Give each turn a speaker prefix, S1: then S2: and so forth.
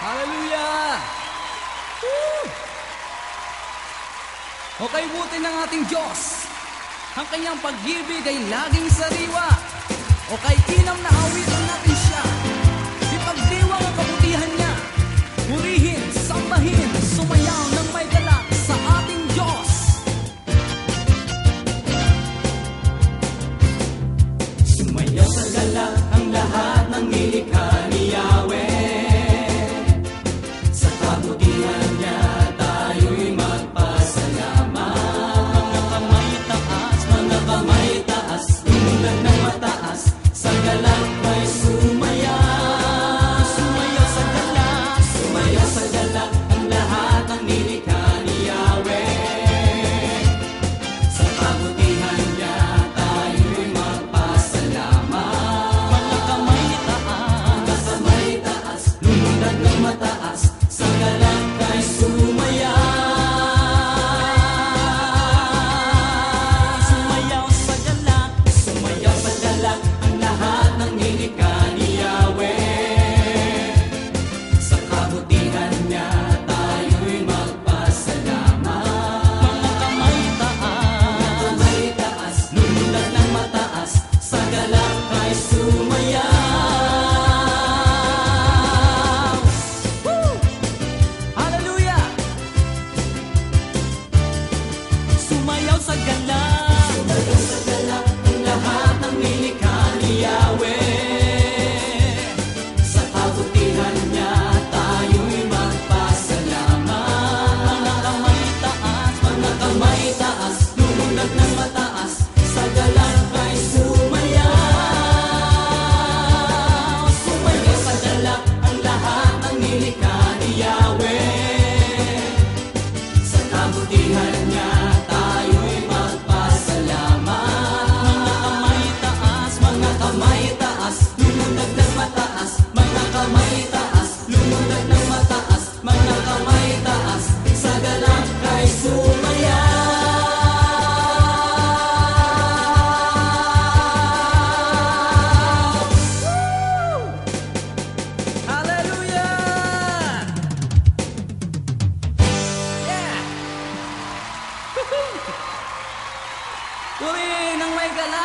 S1: Hallelujah! Woo! O kaybutin ng ating Diyos, ang kanyang pag-ibig ay laging sariwa. 厉害。各位